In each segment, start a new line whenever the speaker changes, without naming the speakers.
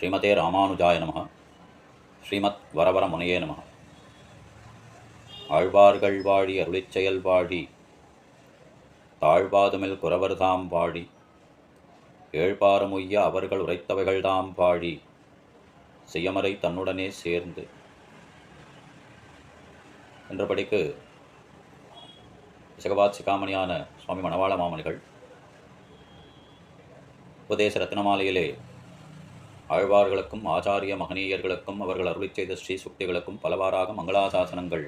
ஸ்ரீமதே ராமானுஜாய நம. ஸ்ரீமத் வரவர முனையே நம. ஆழ்வார்கள் வாழி அருளிச்செயல் வாழி தாழ்வாதுமில் குறவர்தாம் வாழி ஏழ்பாரமுய்ய அவர்கள் உரைத்தவைகள்தாம் வாழி செய்யமறை தன்னுடனே சேர்ந்து. என்றபடிக்கு சிகவாத் சிகாமணியான சுவாமி மணவாள மாமணிகள் உபதேச ரத்னமாலையிலே ஆழ்வார்களுக்கும் ஆச்சாரிய மகனீயர்களுக்கும் அவர்கள் அருளி செய்த ஸ்ரீ சுக்திகளுக்கும் பலவாறாக மங்களாசாசனங்கள்.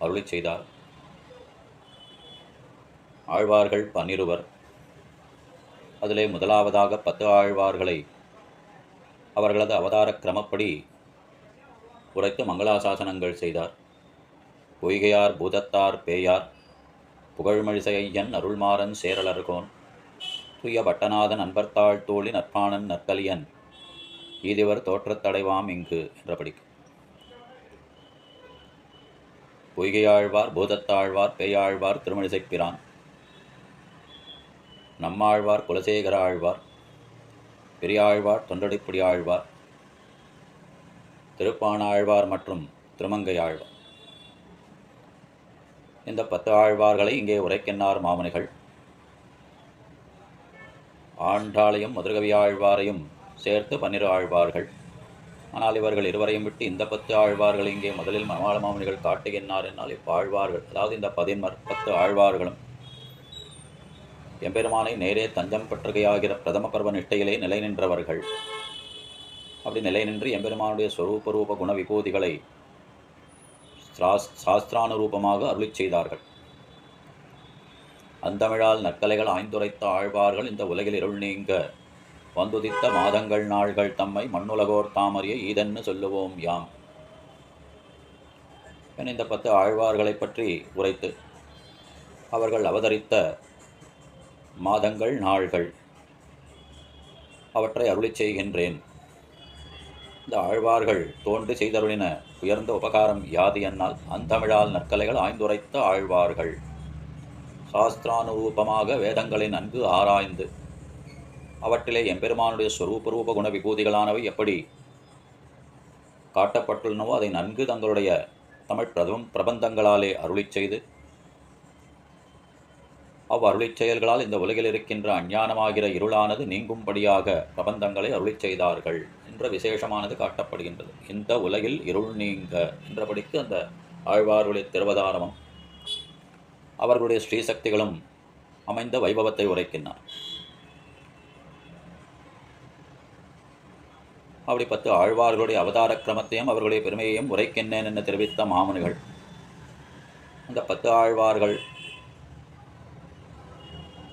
அருளிச் செய்தார். ஆழ்வார்கள் பன்னிருவர். அதிலே முதலாவதாக பத்து ஆழ்வார்களை அவர்களது அவதார கிரமப்படி உரைத்து மங்களாசாசனங்கள் செய்தார். பொய்கையார் பூதத்தார் பேயார் புகழ்மழிசையன் அருள்மாறன் சேரலர்கோன் துய்ய பட்டநாதன் அன்பர்த்தாள் தோழி நற்பாணன் நற்கலியன் ஈதிவர் தோற்றத்தடைவாம் இங்கு என்றபடிக்கு பொய்கையாழ்வார் பூதத்தாழ்வார் பேயாழ்வார் திருமணிசைப்பிரான் நம்மாழ்வார் குலசேகர ஆழ்வார் பெரியாழ்வார் தொண்டடிப்புடி ஆழ்வார் திருப்பானாழ்வார் மற்றும் திருமங்கை ஆழ்வார் இந்த பத்து ஆழ்வார்களை இங்கே உரைக்கின்றார் மாமணிகள் ஆண்டாளையும் மதுரகவி ஆழ்வாரையும் சேர்த்து பன்னிரு ஆழ்வார்கள். ஆனால் இவர்கள் இருவரையும் விட்டு இந்த பத்து ஆழ்வார்கள் இங்கே முதலில் மணவாள மாமுனிகள் காட்டுகின்றார் என்னால் இப்பாழ்வார்கள் அதாவது இந்த பதின்மர் பத்து ஆழ்வார்களும். எம்பெருமானை நேரே தஞ்சம் பெற்றுகையாகிற பிரதம பர்வ நிஷ்டையிலே நிலை நின்றவர்கள். அப்படி நிலை நின்று எம்பெருமானுடைய ஸ்வரூபரூப குண விபூதிகளை சாஸ்திரானுரூபமாக அருளிச் செய்தார்கள். அந்தமிழால் நற்கலைகள் ஆய்ந்துரைத்த ஆழ்வார்கள் இந்த உலகில் இருள் நீங்க. வந்துதித்த மாதங்கள் நாள்கள் தம்மை மண்ணுலகோர் தாமறிய ஈதன்னு சொல்லுவோம் யாம். என இந்த பத்து ஆழ்வார்களை பற்றி உரைத்து அவர்கள் அவதரித்த மாதங்கள் நாள்கள் அவற்றை அருளிச் செய்கின்றேன். இந்த ஆழ்வார்கள் தோன்றி செய்தருளின உயர்ந்த உபகாரம் யாது என்னால்? அந்தமிழால் நற்கலைகள் ஆய்ந்துரைத்த ஆழ்வார்கள். சாஸ்திரானுரூபமாக வேதங்களை நன்கு ஆராய்ந்து அவற்றிலே எம்பெருமானுடைய ஸ்வரூபரூப குண விபூதிகளானவை எப்படி காட்டப்பட்டுள்ளனவோ அதை நன்கு தங்களுடைய தமிழ் பிரதம் பிரபந்தங்களாலே அருளிச் செய்து அவ் அருளிச் செயல்களால் இந்த உலகில் இருக்கின்ற அஞ்ஞானமாகிற இருளானது நீங்கும்படியாக பிரபந்தங்களை அருளிச் செய்தார்கள் என்ற விசேஷமானது காட்டப்படுகின்றது. இந்த உலகில் இருள் நீங்க என்றபடிக்கு அந்த ஆழ்வார்களுடைய திருவதாரமும் அவர்களுடைய ஸ்ரீசக்திகளும் அமைந்த வைபவத்தை உரைக்கின்றார் அப்படி பத்து ஆழ்வார்களுடைய அவதார கிரமத்தையும் அவர்களுடைய பெருமையையும் உரைக்கின்றேன் என்று தெரிவித்த மாமனிகள் அந்த பத்து ஆழ்வார்கள்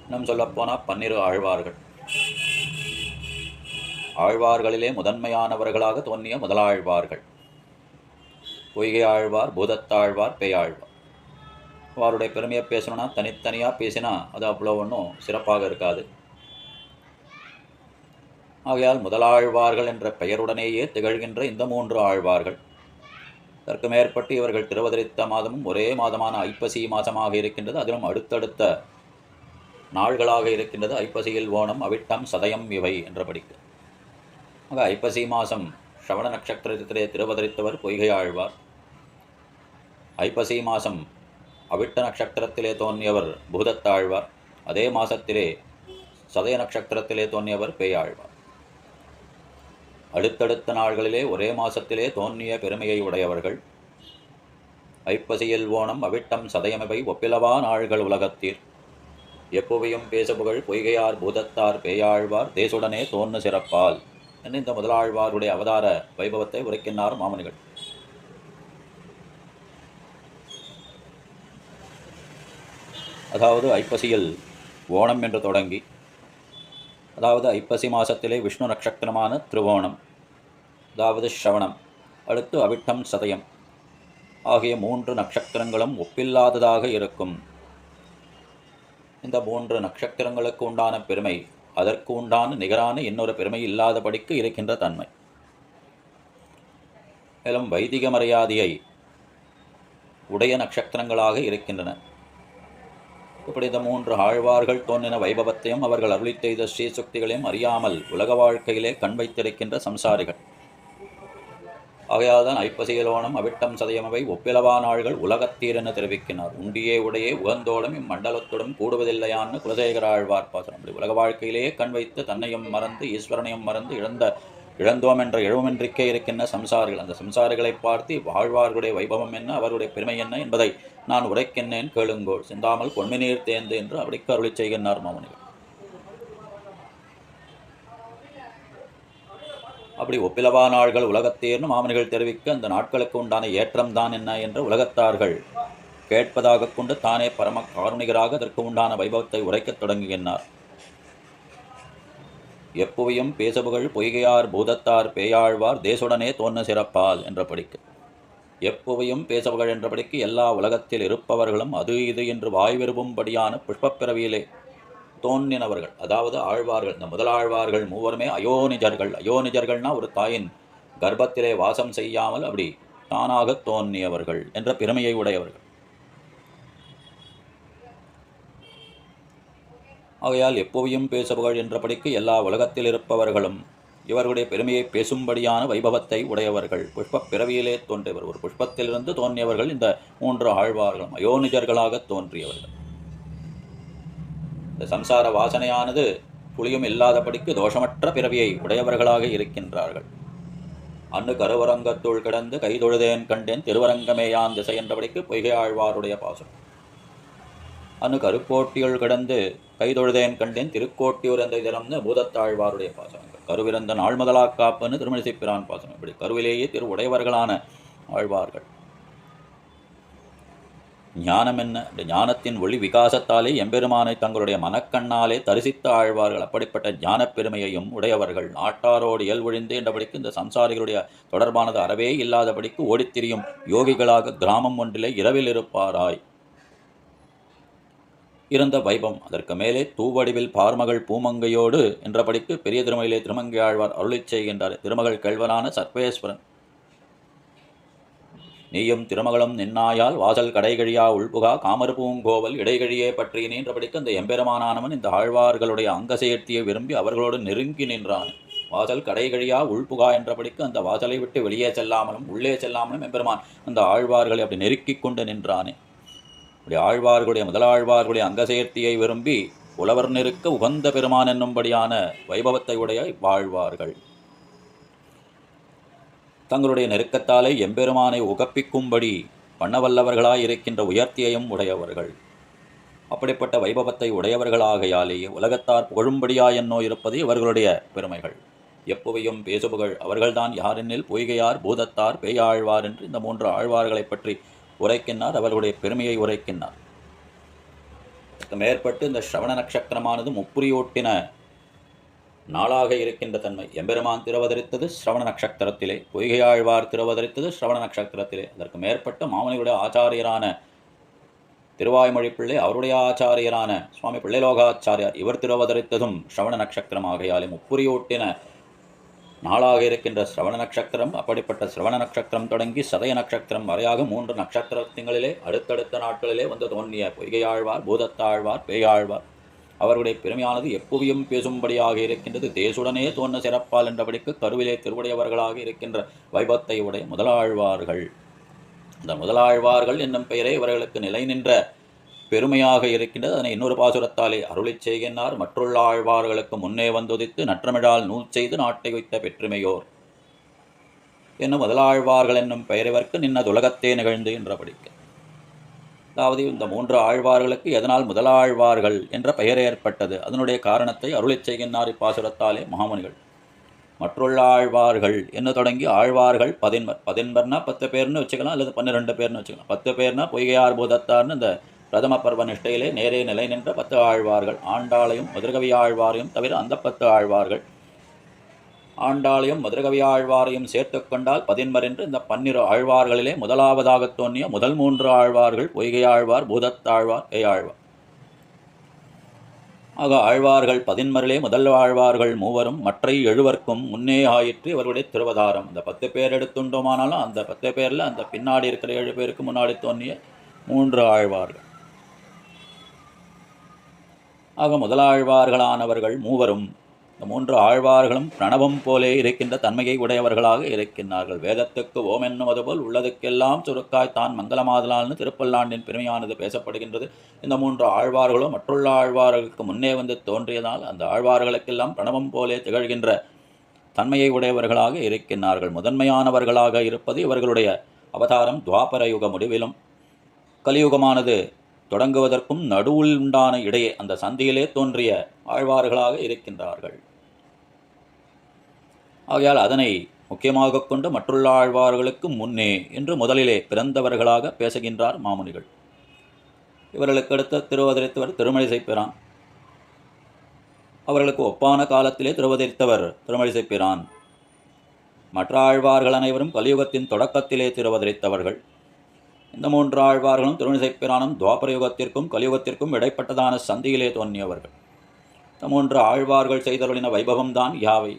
இன்னும் சொல்லப்போனால் பன்னிரு ஆழ்வார்கள். ஆழ்வார்களிலே முதன்மையானவர்களாக தோன்றிய முதலாழ்வார்கள். பொய்கை ஆழ்வார் பூதத்தாழ்வார் பேயாழ்வார். அவருடைய பெருமையை பேசணும்னா தனித்தனியாக பேசினா அது அவ்வளோ ஒன்றும் சிறப்பாக இருக்காது. ஆகையால் முதலாழ்வார்கள் என்ற பெயருடனேயே திகழ்கின்ற இந்த மூன்று ஆழ்வார்கள். அதற்கு மேற்பட்டு இவர்கள் திருவதரித்த மாதமும் ஒரே மாதமான ஐப்பசி மாதமாக இருக்கின்றது. அதிலும் அடுத்தடுத்த நாள்களாக இருக்கின்றது. ஐப்பசியில் ஓணம் அவிட்டம் சதயம் இவை என்றபடிக்கு. ஆக ஐப்பசி மாதம் ஷவண நட்சத்திரத்திலே திருவதரித்தவர் பொய்கை ஆழ்வார். ஐப்பசி மாதம் அவிட்ட நட்சத்திரத்திலே தோன்றியவர் பூதத்தாழ்வார் அதே மாதத்திலே சதய நட்சத்திரத்திலே தோன்றியவர் பேயாழ்வார். அடுத்தடுத்த நாள்களிலே ஒரே மாசத்திலே தோன்றிய பெருமையை உடையவர்கள். ஐப்பசியில் ஓணம் அவிட்டம் சதயமிவை ஒப்பிலவா நாள்கள் உலகத்தீர். எப்புவையும் பேசுபுகழ் பொய்கையார் பூதத்தார் பேயாழ்வார் தேசுடனே தோன்னு சிறப்பால். என்று இந்த முதலாழ்வாருடைய அவதார வைபவத்தை உரைக்கின்றார் மாமனிகள். அதாவது ஐப்பசியில் ஓணம் என்று தொடங்கி அதாவது ஐப்பசி மாதத்திலே விஷ்ணு நட்சத்திரமான திருவோணம் அதாவது ஸ்ரவணம் அடுத்து அவிட்டம் சதயம் ஆகிய மூன்று நட்சத்திரங்களும் ஒப்பில்லாததாக இருக்கும். இந்த மூன்று நட்சத்திரங்களுக்கு உண்டான பெருமை அதற்கு உண்டான நிகரான இன்னொரு பெருமை இல்லாதபடிக்கு இருக்கின்ற தன்மை. மேலும் வைதிக மரியாதையை உடைய நட்சத்திரங்களாக இருக்கின்றன. இப்படி இந்த மூன்று ஆழ்வார்கள் தோன்றின வைபவத்தையும் அவர்கள் அருளி செய்த ஸ்ரீசக்திகளையும் அறியாமல் உலக வாழ்க்கையிலே கண் வைத்திருக்கின்ற சம்சாரிகள். ஆகையால்தான் ஐப்பசியலோனம் ஐப்பசியலோணம் அவிட்டம் சதயமவை ஒப்பிலவா நாள்கள் உலகத்தீர் என தெரிவிக்கினார். உண்டியே உடையே உகந்தோடும் இம்மண்டலத்துடன் கூடுவதில்லையான்னு குலசேகர ஆழ்வார் பாசனம் அப்படி உலக வாழ்க்கையிலேயே கண் வைத்து தன்னையும் மறந்து ஈஸ்வரனையும் மறந்து இழந்த இழந்தோம் என்ற எழுவமின்றிக்கே இருக்கின்ற சம்சாரிகள். அந்த சம்சாரிகளை பார்த்து வாழ்வார்களுடைய வைபவம் என்ன அவர்களுடைய பெருமை என்ன என்பதை நான் உரைக்கின்றேன் கேளுங்கோள். சிந்தாமல் பொன்மினீர் தேர்ந்து என்று அப்படிக்கு அருளி செய்கின்றார் மாமுனிகள் அப்படி ஒப்பிலவா நாள்கள் உலகத்தேர்னு மாமனிகள் தெரிவிக்க அந்த நாட்களுக்கு உண்டான ஏற்றம் தான் என்ன என்று உலகத்தார்கள் கேட்பதாக கொண்டு தானே பரம காருணிகராக அதற்கு உண்டான வைபவத்தை உரைக்கத் தொடங்குகின்றார். எப்புவையும் பேசபுகள் பொய்கையார் பூதத்தார் பேயாழ்வார் தேசுடனே தோன்ன சிறப்பால் என்ற படிக்கு. எப்புவையும் பேசபுகள் என்றபடிக்கு எல்லா உலகத்தில் இருப்பவர்களும் அது இது என்று வாய் விரும்பும்படியான புஷ்பப்பிறவியிலே தோன்றினவர்கள். அதாவது ஆழ்வார்கள். இந்த முதலாழ்வார்கள் மூவருமே அயோனிஜர்கள். அயோனிஜர்கள்னா ஒரு தாயின் கர்ப்பத்திலே வாசம் செய்யாமல் அப்படி தானாக தோன்றியவர்கள் என்ற பெருமையை உடையவர்கள். ஆகையால் எப்போவையும் பேசுபவர்கள் என்றபடிக்கு எல்லா உலகத்தில் இருப்பவர்களும் இவர்களுடைய பெருமையை பேசும்படியான வைபவத்தை உடையவர்கள். புஷ்ப பிறவியிலே தோன்றியவர். ஒரு புஷ்பத்திலிருந்து தோன்றியவர்கள் இந்த மூன்று ஆழ்வார்களும். அயோனிஜர்களாக தோன்றியவர்கள். இந்த சம்சார வாசனையானது புளியும் இல்லாதபடிக்கு தோஷமற்ற பிறவியை உடையவர்களாக இருக்கின்றார்கள். அன்னு கருவரங்கத்துள் கிடந்து கைதொழுதேன் கண்டேன் திருவரங்கமேயான் திசை என்றபடிக்கு பொய்கை ஆழ்வாருடைய பாசம். அனு கருக்கோட்டியுள் கிடந்து கைதொழுதேன் கண்டேன் திருக்கோட்டியூர் என்ற திறம்னு பூதத்தாழ்வாருடைய பாசனங்கள். கருவிறந்த நாள் முதலா காப்புன்னு திருமணிசைப்பிரான் பாசம் இப்படி கருவிலேயே திரு உடையவர்களான ஆழ்வார்கள். ஞானம் என்ன இந்த ஞானத்தின் ஒளி விகாசத்தாலே எம்பெருமானை தங்களுடைய மனக்கண்ணாலே தரிசித்த ஆழ்வார்கள். அப்படிப்பட்ட ஞானப் பெருமையையும் உடையவர்கள். நாட்டாரோடு இயல்பொழிந்து என்றபடிக்கு இந்த சம்சாரிகளுடைய தொடர்பானது அறவே இல்லாதபடிக்கு ஓடித்திரியும் யோகிகளாக கிராமம் ஒன்றிலே இரவில் இருப்பாராய். இருந்த வைபம் அதற்கு மேலே தூவடிவில் பார்மகள் பூமங்கையோடு என்றபடிக்கு பெரிய திருமயிலே திருமங்கையாழ்வார் அருளை அருளிச் செய்கின்றார். திருமகள் கேள்வனான சர்வேஸ்வரன். நீயும் திருமகளும் நின்னாயால் வாசல் கடைகழியா உள்புகா காமர்பூங்கோவல் இடைகழியே பற்றி நின்றபடிக்கு அந்த எம்பெருமானானவன் இந்த ஆழ்வார்களுடைய அங்க சேர்த்தியை விரும்பி அவர்களோடு நெருங்கி நின்றான். வாசல் கடைகழியா உள்புகா என்றபடிக்கு அந்த வாசலை விட்டு வெளியே செல்லாமலும் உள்ளே செல்லாமலும் எம்பெருமான் அந்த ஆழ்வார்களை அப்படி நெருக்கிக் கொண்டு நின்றானே. அப்படி ஆழ்வார்களுடைய முதலாழ்வார்களுடைய அங்க சேர்த்தியை விரும்பி உழவர் நெருக்க உகந்த பெருமான் என்னும்படியான வைபவத்தை உடைய வாழ்வார்கள். தங்களுடைய நெருக்கத்தாலே எம்பெருமானை உகப்பிக்கும்படி பண்ணவல்லவர்களாய் இருக்கின்ற உயர்த்தியையும் உடையவர்கள். அப்படிப்பட்ட வைபவத்தை உடையவர்களாகையாலேயே உலகத்தார் புகழும்படியா என்னோ இருப்பது இவர்களுடைய பெருமைகள். எப்புவையும் பேசுபுகள் அவர்கள்தான் யாரெனில் பொய்கையார் பூதத்தார் பேயாழ்வார் என்று இந்த மூன்று ஆழ்வார்களைப் பற்றி உரைக்கின்றார் அவர்களுடைய பெருமையை உரைக்கின்றார். மேற்பட்டு இந்த ஸ்ரவண நட்சத்திரமானது முப்புரியோட்டின நாளாக இருக்கின்ற தன்மை. எம்பெருமான் திருவதரித்தது ஸ்ரவண நட்சத்திரத்திலே பொய்கையாழ்வார் திருவதரித்தது ஸ்ரவண நட்சத்திரத்திலே. அதற்கு மேற்பட்ட மாமனியுடைய ஆச்சாரியரான திருவாய்மொழி பிள்ளை அவருடைய ஆச்சாரியரான சுவாமி பிள்ளைலோகாச்சாரியார் இவர் திருவதரித்ததும் ஸ்ரவண நட்சத்திரம் ஆகையாலே முப்புரியோட்டின நாளாக இருக்கின்ற சிரவண நட்சத்திரம் அப்படிப்பட்ட சிரவண நட்சத்திரம் தொடங்கி சதய நட்சத்திரம் வரையாக மூன்று நட்சத்திரத்திங்களிலே அடுத்தடுத்த நாட்களிலே வந்து தோன்றிய பொய்கையாழ்வார் பூதத்தாழ்வார் பேயாழ்வார். அவருடைய பெருமையானது எப்போவியும் பேசும்படியாக இருக்கின்றது. தேசுடனே தோன்ற சிறப்பால் என்றபடிக்கு கருவிலே திருவுடையவர்களாக இருக்கின்ற வைபத்தை உடைய முதலாழ்வார்கள். இந்த முதலாழ்வார்கள் என்னும் பெயரே இவர்களுக்கு நிலை நின்ற பெருமையாக இருக்கின்றது. அதனை இன்னொரு பாசுரத்தாலே அருளிச் செய்கின்றார். மற்றுள்ள ஆழ்வார்களுக்கு முன்னே வந்துதித்து நற்றமிழால் நூல் செய்து நாட்டை வைத்த பெற்றுமையோர். என்னும் முதலாழ்வார்கள் என்னும் பெயரவர்க்கு நின்னதுலகத்தே நிகழ்ந்து என்றபடிக்க. அதாவது இந்த மூன்று ஆழ்வார்களுக்கு எதனால் முதலாழ்வார்கள் என்ற பெயர் ஏற்பட்டது. அதனுடைய காரணத்தை அருளிச் செய்கின்றார் இப்பாசுரத்தாலே மகாமுனிகள். மற்றுள்ள ஆழ்வார்கள் என்ன தொடங்கி ஆழ்வார்கள் பதின்மர் பதின்மர்னா பத்து பேர்னு வச்சுக்கலாம் அல்லது பன்னிரெண்டு பேர்னு வச்சுக்கலாம். பத்து பேர்னா பொய்கையார் பூதத்தார்னு இந்த பிரதம பர்வ நிஷ்டையிலே நேரே நிலை நின்ற பத்து ஆழ்வார்கள். ஆண்டாளையும் மதுரகவி ஆழ்வாரையும் தவிர அந்த பத்து ஆழ்வார்கள். ஆண்டாளையும் மதுரகவி ஆழ்வாரையும் சேர்த்து கொண்டால் பதின்மர் என்று இந்த பன்னிரு ஆழ்வார்களிலே முதலாவதாக தோன்றிய முதல் மூன்று ஆழ்வார்கள் பொய்கை ஆழ்வார் பூதத்தாழ்வார் கையாழ்வார் ஆக ஆழ்வார்கள் பதின்மரிலே முதல் ஆழ்வார்கள் மூவரும் மற்ற எழுவர்க்கும் முன்னே ஆயிற்று இவருடைய திருவதாரம். அந்த பத்து பேர் எடுத்துண்டோமானாலும் அந்த பத்து பேரில் அந்த பின்னாடி இருக்கிற ஏழு பேருக்கு முன்னாடி தோன்றிய மூன்று ஆழ்வார்கள். ஆக முதலாழ்வார்களானவர்கள் மூவரும் இந்த மூன்று ஆழ்வார்களும் பிரணவம் போலே இருக்கின்ற தன்மையை உடையவர்களாக இருக்கின்றார்கள். வேதத்துக்கு ஓம் என்னுவது போல் உள்ளதுக்கெல்லாம் சுருக்காய் தான் மங்களமாதலால்னு திருப்பல்லாண்டின் பெருமையானது பேசப்படுகின்றது. இந்த மூன்று ஆழ்வார்களும் மற்றுள்ள ஆழ்வார்களுக்கு முன்னே வந்து தோன்றியதால் அந்த ஆழ்வார்களுக்கெல்லாம் பிரணவம் போலே திகழ்கின்ற தன்மையை உடையவர்களாக இருக்கின்றார்கள். முதன்மையானவர்களாக இருப்பது இவர்களுடைய அவதாரம் துவாபர யுக முடிவிலும் கலியுகமானது தொடங்குவதற்கும் நடுவில் உண்டான இடையே அந்த சந்தியிலே தோன்றிய ஆழ்வார்களாக இருக்கின்றார்கள். ஆகையால் அதனை முக்கியமாக கொண்டு மற்றுள்ள ஆழ்வார்களுக்கு முன்னே என்று முதலிலே பிறந்தவர்களாக பேசுகின்றார் மாமுனிகள். இவர்களுக்கு அடுத்த திருவதரித்தவர் திருமழிசை பிரான். அவர்களுக்கு ஒப்பான காலத்திலே திருவதரித்தவர் திருமழிசை பிரான். மற்ற ஆழ்வார்கள் அனைவரும் கலியுகத்தின் தொடக்கத்திலே திருவதரித்தவர்கள். இந்த மூன்று ஆழ்வார்களும் திருமணிசைப்பிரானும் துவாபர யுகத்திற்கும் கலியுகத்திற்கும் இடைப்பட்டதான சந்தியிலே தோன்றியவர்கள். இந்த மூன்று ஆழ்வார்கள் செய்தவர்களின வைபவம்தான் யாவை?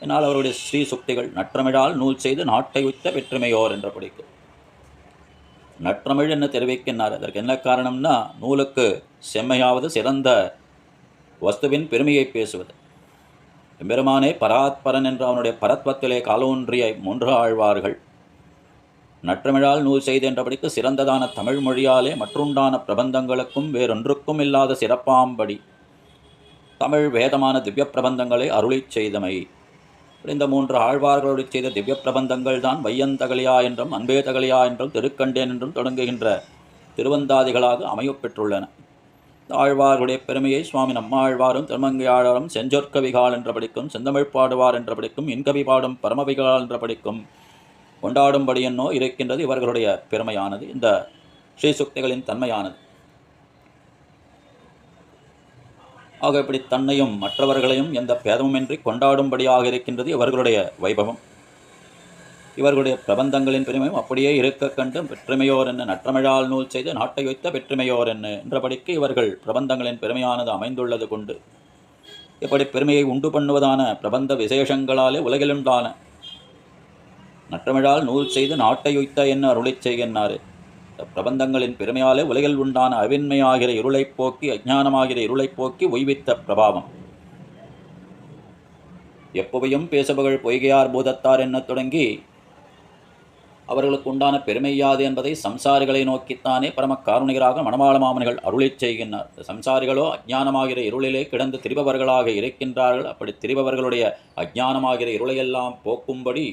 என்னால் அவருடைய ஸ்ரீ சுக்திகள் நற்றமிழால் நூல் செய்து நாட்டை உய்த்த வெற்றுமையோர் என்ற பிடிக்கும் நற்றமிழ் என்ன தெரிவிக்கின்றார்? அதற்கு என்ன காரணம்னா நூலுக்கு செம்மையாவது சிறந்த வஸ்துவின் பெருமையை பேசுவது. எம்பெருமானே பராத்பரன் என்ற அவனுடைய பரத்வத்திலே காலூன்றிய மூன்று ஆழ்வார்கள் நற்றமிழால் நூல் செய்தென்றபடிக்கு சிறந்ததான தமிழ் மொழியாலே மற்றுண்டான பிரபந்தங்களுக்கும் வேறொன்றுக்கும் இல்லாத சிறப்பாம்படி தமிழ் வேதமான திவ்ய பிரபந்தங்களை அருளிச் செய்தமை. இந்த மூன்று ஆழ்வார்களுடைய செய்த திவ்ய பிரபந்தங்கள் தான் வையந்தகலியா என்றும் அன்பே தகலியா என்றும் திருக்கண்டேன் என்றும் தொடங்குகின்ற திருவந்தாதிகளாக அமையப்பெற்றுள்ளன. ஆழ்வார்களுடைய பெருமையை சுவாமி நம்மாழ்வாரும் திருமங்கையாளரும் செஞ்சொற்கவிகால் என்ற படிக்கும் செந்தமிழ் பாடுவார் என்ற படிக்கும் இன்கவி பாடும் பரமவிகால் என்ற படிக்கும் கொண்டாடும்படி என்னோ இருக்கின்றது இவர்களுடைய பெருமையானது. இந்த ஸ்ரீசுக்திகளின் தன்மையானது. ஆக இப்படி தன்னையும் மற்றவர்களையும் எந்த பேதமுமின்றி கொண்டாடும்படியாக இருக்கின்றது இவர்களுடைய வைபவம். இவர்களுடைய பிரபந்தங்களின் பெருமையும் அப்படியே இருக்க கண்டு பெற்றுமையோர் என்ன நற்றமிழால் நூல் செய்து நாட்டை வைத்த வெற்றுமையோர் என்ன என்றபடிக்கு இவர்கள் பிரபந்தங்களின் பெருமையானது அமைந்துள்ளது கொண்டு. இப்படி பெருமையை உண்டு பண்ணுவதான பிரபந்த விசேஷங்களாலே உலகிலுண்டான நற்றமிழால் நூல் செய்து நாட்டை உய்த்த என்ன அருளைச் செய்கின்றாரு பிரபந்தங்களின் பெருமையாலே உலகில் உண்டான அவின்மையாகிற இருளைப் போக்கி அஜ்ஞானமாகிற இருளைப் போக்கி ஒய்வித்த பிரபாவம். எப்பவையும் பேசுபவர்கள் பொய்கையார் பூதத்தார் என்ன தொடங்கி அவர்களுக்கு உண்டான பெருமை யாது என்பதை சம்சாரிகளை நோக்கித்தானே பரம காருணிகராக மணவாள மாமனிகள் அருளிச் செய்கின்றார் சம்சாரிகளோ அஜ்ஞானமாகிற இருளிலே கிடந்து திரிபவர்களாக இருக்கின்றார்கள். அப்படி திரிபவர்களுடைய அஜ்ஞானமாகிற இருளையெல்லாம் போக்கும்படி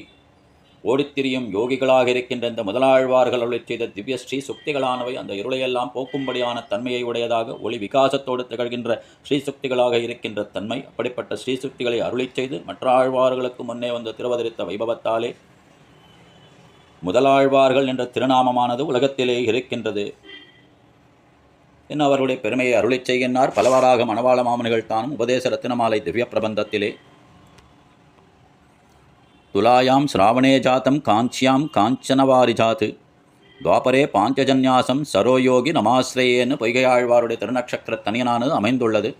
ஓடித்திரியும் யோகிகளாக இருக்கின்ற இந்த முதலாழ்வார்கள் அருளை செய்த திவ்ய ஸ்ரீ சுக்திகளானவை அந்த இருளையெல்லாம் போக்கும்படியான தன்மையை உடையதாக ஒளி விகாசத்தோடு திகழ்கின்ற ஸ்ரீசுக்திகளாக இருக்கின்ற தன்மை அப்படிப்பட்ட ஸ்ரீசுக்திகளை அருளி செய்து மற்ற ஆழ்வார்களுக்கு முன்னே வந்து திருவதரித்த வைபவத்தாலே முதலாழ்வார்கள் என்ற திருநாமமானது உலகத்திலே இருக்கின்றது. இன்னும் அவருடைய பெருமையை அருளிச் செய்கின்றார். பலவாறாக மணவாள மாமனிகள் தானும் உபதேச ரத்தினமாலை திவ்ய பிரபந்தத்திலே துலாயாம் ஸ்ராவணே ஜாத்தம் காஞ்சியாம் காஞ்சனவாரி ஜாத்து. துவாபரே பாஞ்சஜன்யாசம் சரோயோகி நமாஸ்ரேயேன்னு பொய்கையாழ்வாருடைய திருநக்ஷத்திர தனியனானது அமைந்துள்ளது.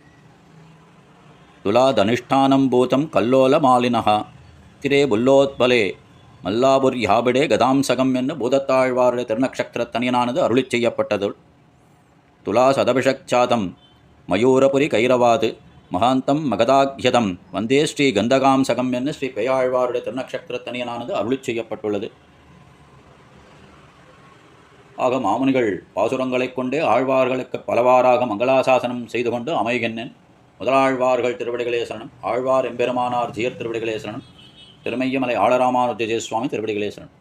துலா தனிஷ்டானம் பூதம் கல்லோல மாலினகா திரே புல்லோத்பலே. மல்லாபுர் யாபிடே கதாம்சகம் என்று பூதத்தாழ்வாருடைய திருநக்ஷத்திர தனியனானது அருளிச் செய்யப்பட்டது. துலா சதபிஷக் சாதம். மயூரபுரி கைரவாது. மகாந்தம் மகதாக்யதம் வந்தே ஸ்ரீ கந்தகாம்சகம் என்று ஸ்ரீ பெயாழ்வாருடைய திருநக்ஷத்திரத்தனியனானது அருளி செய்யப்பட்டுள்ளது. ஆக மாமுனிகள் பாசுரங்களைக் கொண்டே ஆழ்வார்களுக்கு பலவாறாக மங்களாசாசனம் செய்து கொண்டு அமைகின்றேன் முதலாழ்வார்கள் திருவடிகளே சரணம். ஆழ்வார் எம்பெருமானார் ஜீயர் திருவடிகளே சரணம். திருமையமலை ஆளராமானுஜ சுவாமி திருவடிகளே சரணம்.